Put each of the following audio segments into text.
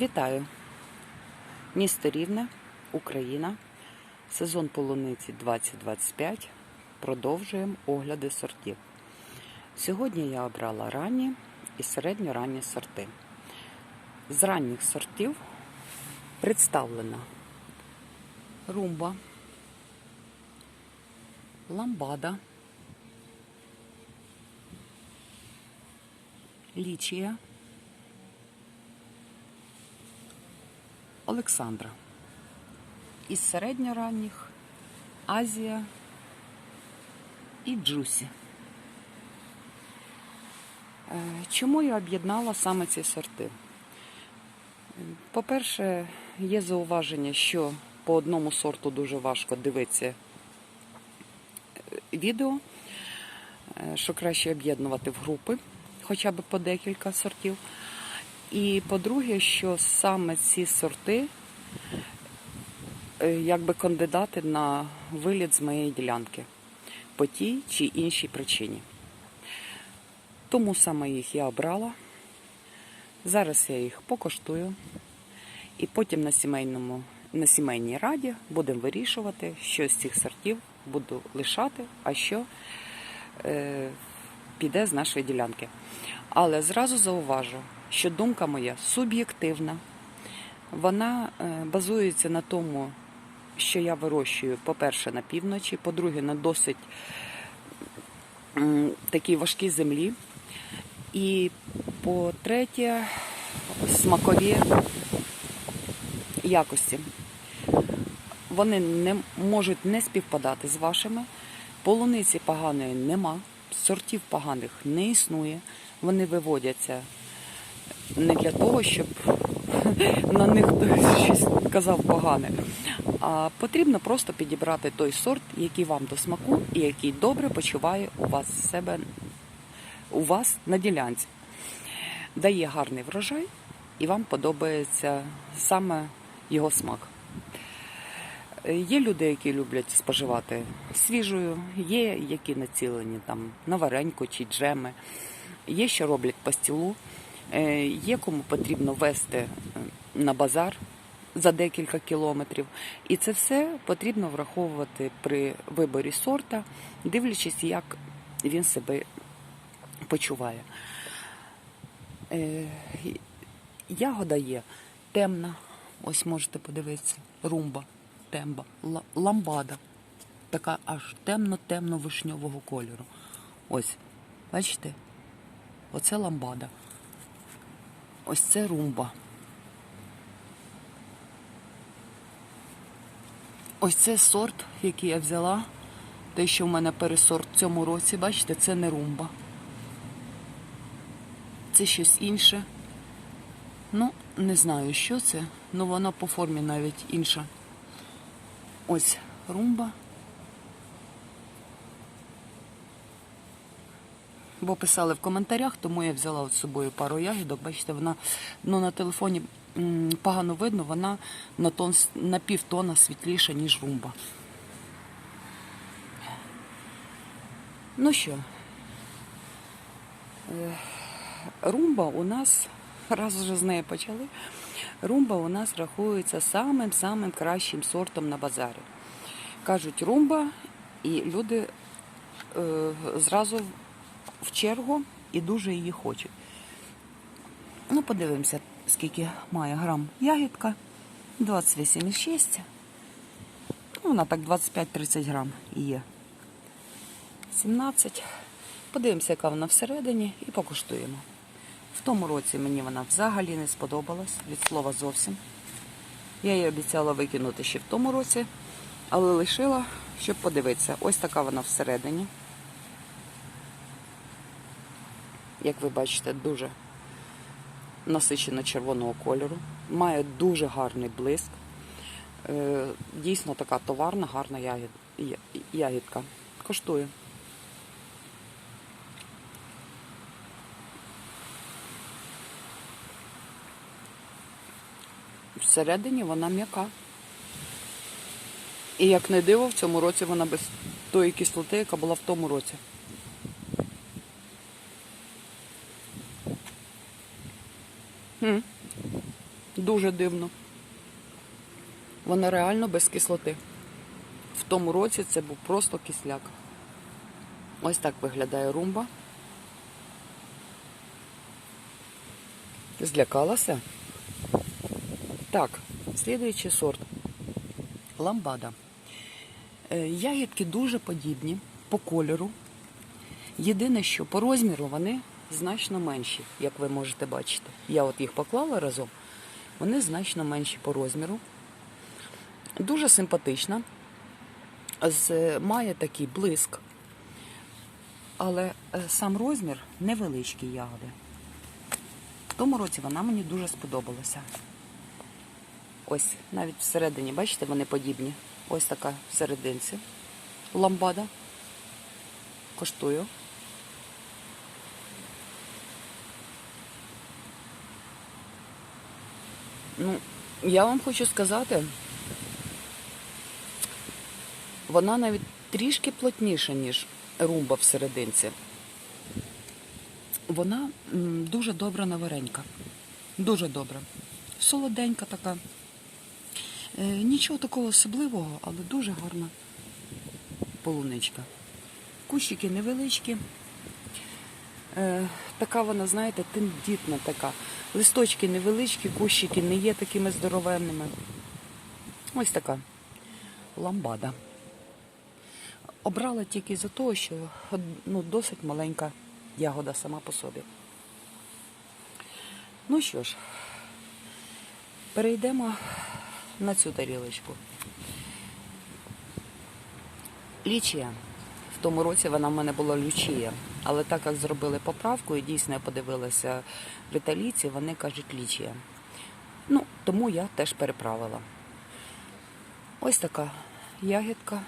Вітаю! Місто Рівне, Україна. Сезон полуниці 2025. Продовжуємо огляди сортів. Сьогодні я обрала ранні і середньоранні сорти. З ранніх сортів представлена румба, ламбада, лічія. Олександра. Із середньоранніх Азія і Джусі. Е, Чому я об'єднала саме ці сорти? По-перше, є зауваження, що по одному сорту дуже важко дивитися е, відео, е, що краще об'єднувати в групи, хоча б по декілька сортів. І по-друге, що саме ці сорти е, якби кандидати на виліт з моєї ділянки по тій чи іншій причині. Тому саме їх я обрала. Зараз я їх покоштую. І потім на сімейному, на сімейній раді будемо вирішувати, що з цих сортів буду лишати, а що е, піде з нашої ділянки. Але зразу зауважу, що думка моя суб'єктивна. Вона е, базується на тому, що я вирощую, по-перше, на півночі, по-друге, на досить такій важкій землі. І по-третє, смакові якості. Вони не можуть не співпадати з вашими. Полуниці поганої нема, сортів поганих не існує. Вони виводяться не для того, щоб на них хтось щось казав погане. А потрібно просто підібрати той сорт, який вам до смаку і який добре почуває у вас себе у вас на ділянці. Дає гарний врожай, і вам подобається саме його смак. Є люди, які люблять споживати свіжою, є які націлені там на вареньку чи джеми, є, що роблять пастілу, є кому потрібно вести е, на базар за декілька кілометрів. І це все потрібно враховувати при виборі сорта, дивлячись, як він себе почуває. Е, Ягода є темна, ось можете подивитися, румба, темба, ламбада. Така аж темно-темно вишньового кольору. Ось, бачите? Оце ламбада. Ось це румба. Ось це сорт, який я взяла. Те, що в мене пересорт в цьому році, бачите, це не румба. Це щось інше. Ну, не знаю, що це, але воно по формі навіть інша. Ось румба. Бо писали в коментарях, тому я взяла з собою пару ягідок. Бачите, вона ну, на телефоні погано видно, вона на, тон, на півтона світліша, ніж румба. Ну що, е, румба у нас, раз вже з неї почали, румба у нас рахується самим-самим кращим сортом на базарі. Кажуть румба, і люди е, зразу в чергу і дуже її хочуть. Ну, подивимося, скільки має грам ягідка. 28,6. Ну, вона так 25-30 грам є. 17. Подивимося, яка вона всередині, і покуштуємо. В тому році мені вона взагалі не сподобалась, від слова зовсім. Я її обіцяла викинути ще в тому році, але лишила, щоб подивитися. Ось така вона всередині. Як ви бачите, дуже насичено червоного кольору. Має дуже гарний блиск. Е, Дійсно така товарна, гарна ягідка. Коштує. Всередині вона м'яка. І як не диво, в цьому році вона без тої кислоти, яка була в тому році. Дуже дивно. Вона реально без кислоти. В тому році це був просто кисляк. Ось так виглядає румба. Злякалася? Так, слідуючий сорт. Ламбада. Е, Ягідки дуже подібні по кольору. Єдине, що по розміру вони значно менші, як ви можете бачити. Я от їх поклала разом. Вони значно менші по розміру. Дуже симпатична. З, має такий блиск. Але е, сам розмір невеличкі ягоди. В тому році вона мені дуже сподобалася. Ось, навіть всередині, бачите, вони подібні. Ось така всерединці. Ламбада. Коштую. Ну, я вам хочу сказати, вона навіть трішки плотніша, ніж румба в. Вона дуже добра на варенька. Дуже добра. Солоденька така. Е, нічого такого особливого, але дуже гарна полуничка. Кущики невеличкі. Е, така вона, знаєте, тендітна така. Листочки невеличкі, кущики не є такими здоровенними. Ось така ламбада. Обрала тільки за того, що ну, досить маленька ягода сама по собі. Ну що ж, перейдемо на цю тарілочку. Лічія. В тому році вона в мене була лючія. Але так як зробили поправку, і дійсно я подивилася в італійці, вони кажуть лічія. Ну, тому я теж переправила. Ось така ягідка.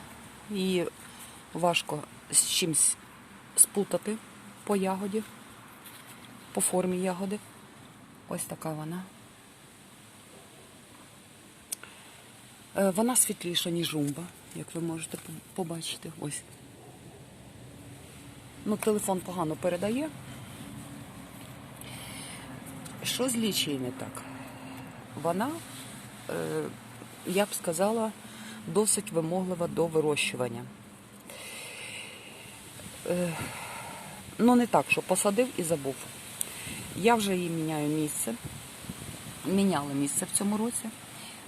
Її важко з чимось спутати по ягоді, по формі ягоди. Ось така вона. Е, Вона світліша, ніж жумба, як ви можете побачити. Ось. Ну, телефон погано передає. Що з лічією не так? Вона, е, я б сказала, досить вимоглива до вирощування. Е, ну, не так, що посадив і забув. Я вже їй міняю місце. Міняла місце в цьому році.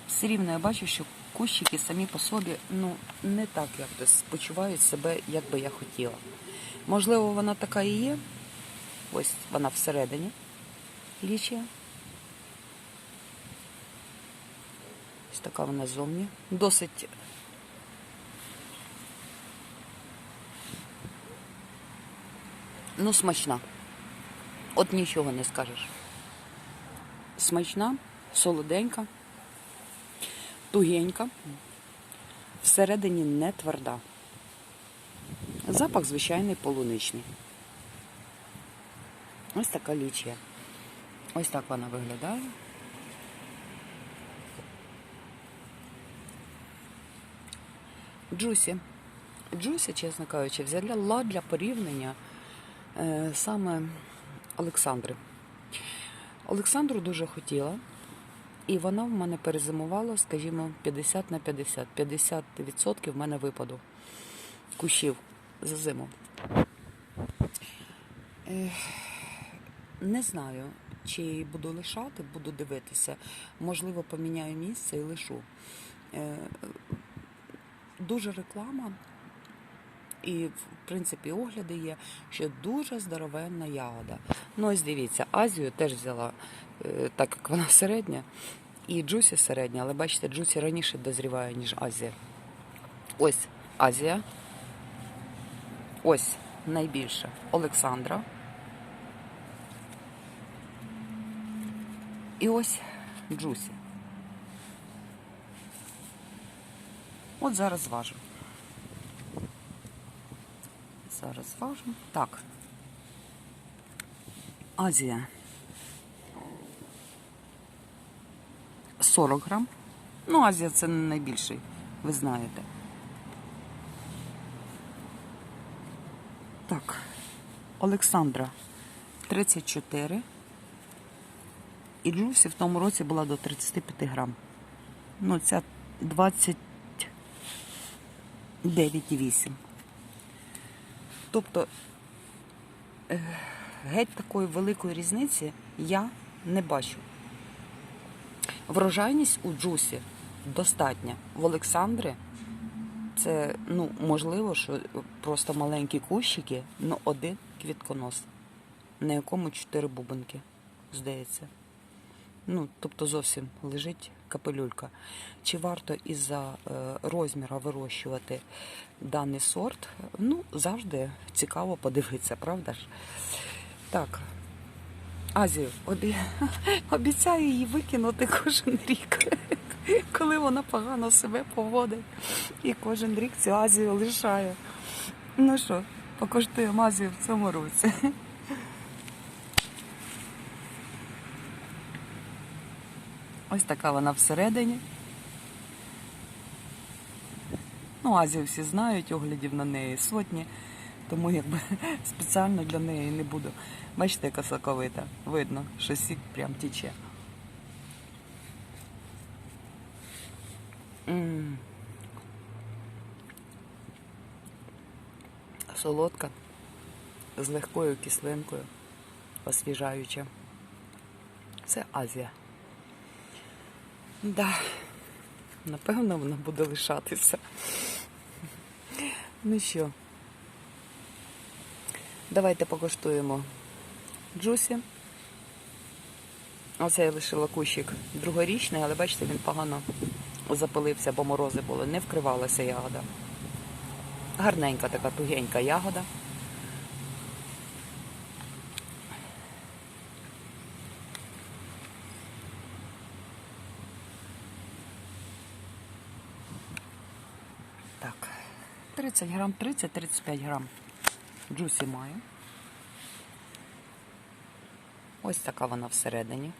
Все рівно я бачу, що кущики самі по собі ну, не так якось почувають себе, як би я хотіла. Можливо, вона така і є. Ось вона всередині лічія. Ось така вона зовні. Досить ну, смачна. От нічого не скажеш. Смачна, солоденька, тугенька, всередині не тверда. Запах звичайний полуничний. Ось така лічія. Ось так вона виглядає. Джусі. Джусі, чесно кажучи, взяла для порівняння е, саме Олександри. Олександру дуже хотіла, і вона в мене перезимувала, скажімо, 50 на 50. 50% в мене випаду кущів за зиму. Не знаю, чи буду лишати, буду дивитися. Можливо, поміняю місце і лишу. Е, Дуже реклама, і в принципі огляди є, що дуже здоровенна ягода. Ну, ось дивіться, Азію теж взяла, е, так як вона середня, і Джусі середня, але бачите, Джусі раніше дозріває, ніж Азія. Ось Азія. Ось найбільша Олександра. І ось Джусі. От зараз зважу. Зараз зважу. Так. Азія. 40 грам. Ну, Азія це не найбільший, ви знаєте. Так. Олександра 34. І джусі в тому році була до 35 грам. Ну, ця 29,8. Тобто е, геть такої великої різниці я не бачу. Врожайність у джусі достатня. В Олександри це ну, можливо, що просто маленькі кущики, ну один квітконос, на якому чотири бубенки, здається. Ну, тобто зовсім лежить капелюлька. Чи варто із-за е, розміру вирощувати даний сорт? Ну, завжди цікаво подивитися, правда ж? Так. Азію, обі... обіцяю її викинути кожен рік, коли вона погано себе поводить. І кожен рік цю Азію лишає. Ну що, покоштуємо Азію в цьому році. Ось така вона всередині. Ну, Азію всі знають, оглядів на неї сотні, тому якби спеціально для неї не буду. Бачите, яка соковита. Видно, що сік прям тіче. Солодка, з легкою кислинкою, освіжаюча. Це Азія. Да, напевно, вона буде лишатися. Ну що, давайте покуштуємо джусі. Оце я лишила кущик другорічний, але бачите, він погано запилився, бо морози були. Не вкривалася ягода. Гарненька така тугенька ягода. Так, 30 грам, 30-35 грам джусі маю. Ось така вона всередині.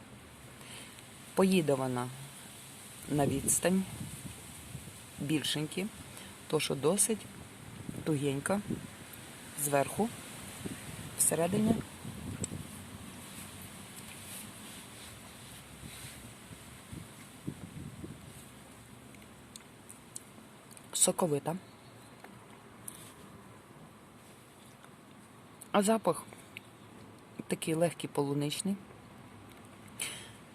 Поїде вона на відстань, більшенькі, то що досить тугенька зверху, всередині. Соковита. А запах такий легкий полуничний.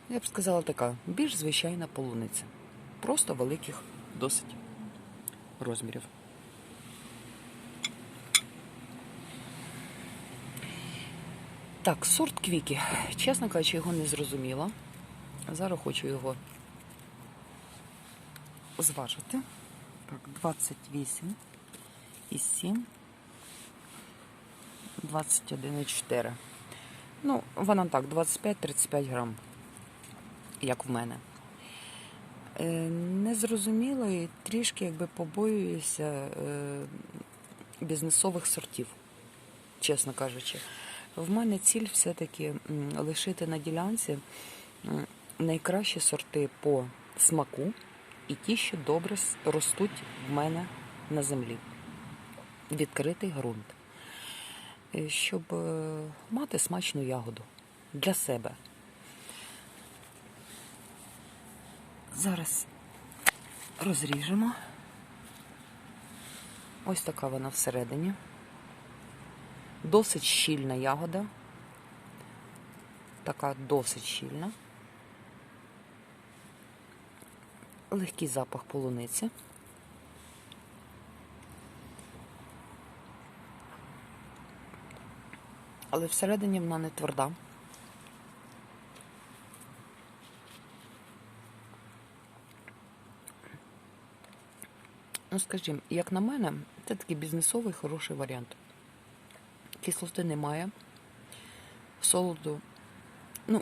Я б сказала така, більш звичайна полуниця. Просто великих досить розмірів. Так, сорт квіки. Чесно кажучи, його не зрозуміла. Зараз хочу його зважити. Так, 28 і 7. 21,4. Ну, вона так, 25-35 грам, як в мене. Е, Незрозуміло і трішки якби побоююся е, бізнесових сортів, чесно кажучи. В мене ціль все-таки лишити на ділянці найкращі сорти по смаку і ті, що добре ростуть в мене на землі. Відкритий ґрунт. Е, Щоб мати смачну ягоду для себе. Зараз розріжемо. Ось така вона всередині. Досить щільна ягода. Така досить щільна. Легкий запах полуниці. Але всередині вона не тверда. Ну, скажімо, як на мене, це такий бізнесовий хороший варіант. Кислоти немає. Солоду. Ну,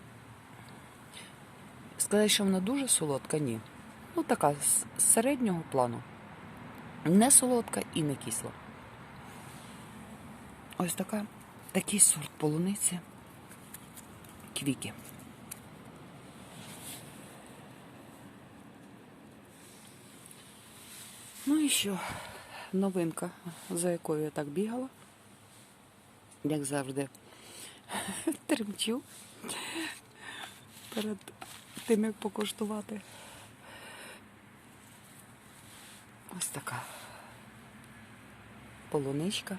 сказати, що вона дуже солодка, ні. Ну, така з середнього плану. Не солодка і не кисла. Ось така, такий сорт полуниці. Квіки. Ну і що? Новинка, за якою я так бігала. Як завжди, тремчу. перед тим, як покуштувати. Ось така полуничка,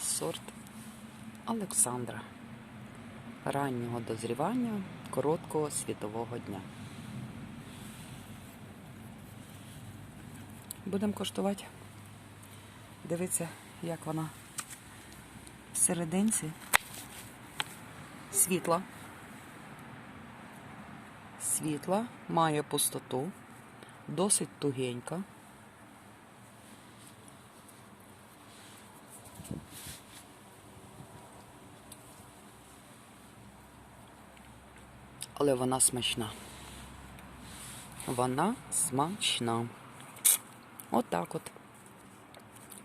сорт Олександра. Раннього дозрівання короткого світового дня. Будемо коштувати. Дивіться, як вона всерединці. Світла. Світла, має пустоту, досить тугенька. Але вона смачна. Вона смачна. Отак от.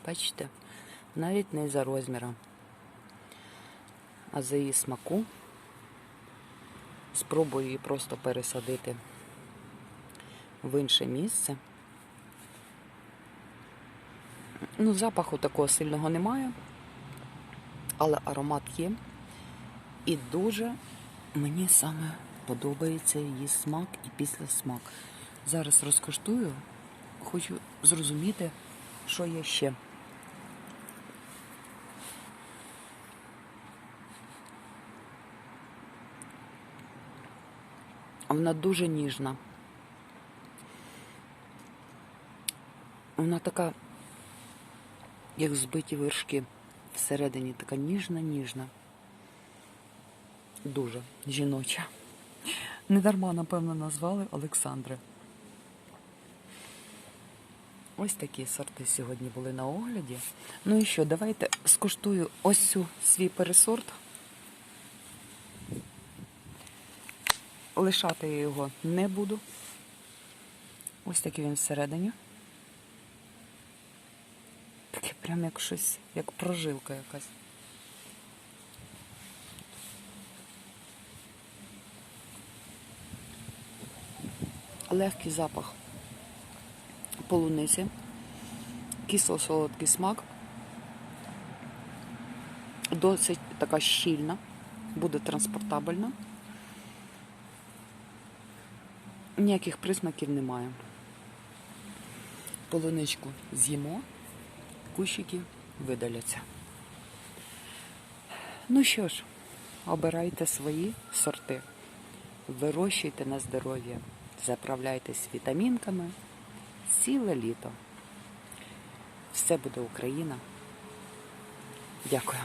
Бачите? Навіть не за розміром, а за її смаку. Спробую її просто пересадити в інше місце. Ну, запаху такого сильного немає, але аромат є. І дуже мені саме подобається її смак і післясмак. Зараз розкоштую, хочу зрозуміти, що є ще. Вона дуже ніжна. Вона така, як збиті вершки. Всередині така ніжна-ніжна. Дуже жіноча. Недарма, напевно, назвали Олександра. Ось такі сорти сьогодні були на огляді. Ну і що, давайте скуштую ось цю свій пересорт. Лишати я його не буду. Ось такий він всередині. Таке прям як щось, як прожилка якась. Легкий запах полуниці, кисло-солодкий смак, досить така щільна, буде транспортабельна. Ніяких присмаків немає. Полуничку з'їмо, кущики видаляться. Ну що ж, обирайте свої сорти, вирощуйте на здоров'я, заправляйтесь вітамінками ціле літо. Все буде Україна. Дякую.